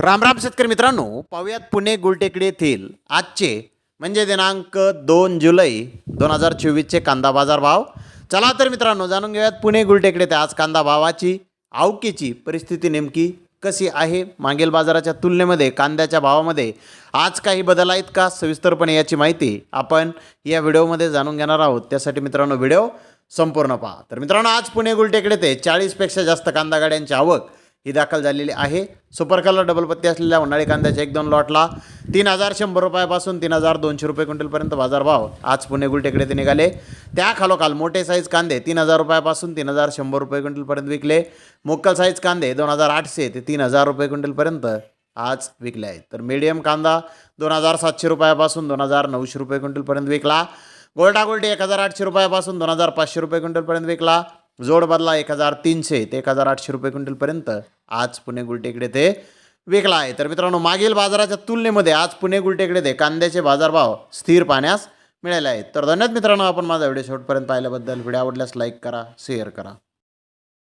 रामराम शेतकरी मित्रांनो पाहुयात पुणे गुलटेकडी येथील आजचे म्हणजे दिनांक दोन जुलै दोन हजार चोवीसचे कांदा बाजार भाव. चला तर मित्रांनो जाणून घेऊयात पुणे गुलटेकडे ते आज कांदा भावाची आवकेची परिस्थिती नेमकी कशी आहे? मागील बाजाराच्या तुलनेमध्ये कांद्याच्या भावामध्ये आज काही बदल आहेत का? सविस्तरपणे याची माहिती आपण या व्हिडिओमध्ये जाणून घेणार आहोत. त्यासाठी मित्रांनो व्हिडिओ संपूर्ण पहा. तर मित्रांनो आज पुणे गुलटेकडे ते चाळीसपेक्षा जास्त कांदा गाड्यांची आवक ही दाखल झालेली आहे. सुपर कलर डबल पत्ती असलेल्या उन्हाळी कांद्याच्या एक दोन लॉटला तीन हजार शंभर रुपयापासून तीन हजार दोनशे रुपये क्विंटलपर्यंत बाजारभाव. आज पुणे गुलटेकडे ते निघाले. त्या खालोखाल मोठे साईज कांदे तीन हजार रुपयापासून तीन हजार शंभर रुपये क्विंटलपर्यंत विकले. मोक्कल साईज कांदे दोन हजार आठशे ते तीन हजार रुपये क्विंटलपर्यंत आज विकले आहेत. तर मीडियम कांदा दोन हजार सातशे रुपयापासून दोन हजार नऊशे रुपये क्विंटलपर्यंत विकला. गोल्डा गोल्डी एक हजार आठशे रुपयापासून दोन हजार पाचशे रुपये क्विंटलपर्यंत विकला. जोड बदला एक हजार तीनशे ते एक हजार आठशे रुपये क्विंटलपर्यंत आज पुणे गुलटेकडे ते विकला आहे. तर मित्रांनो मागील बाजाराच्या तुलनेमध्ये आज पुणे गुलटेकडे ते कांद्याचे बाजारभाव स्थिर पाहण्यास मिळाले आहेत. तर धन्यवाद मित्रांनो आपण माझा व्हिडिओ शेवटपर्यंत पाहिल्याबद्दल. व्हिडिओ आवडल्यास लाईक करा शेअर करा.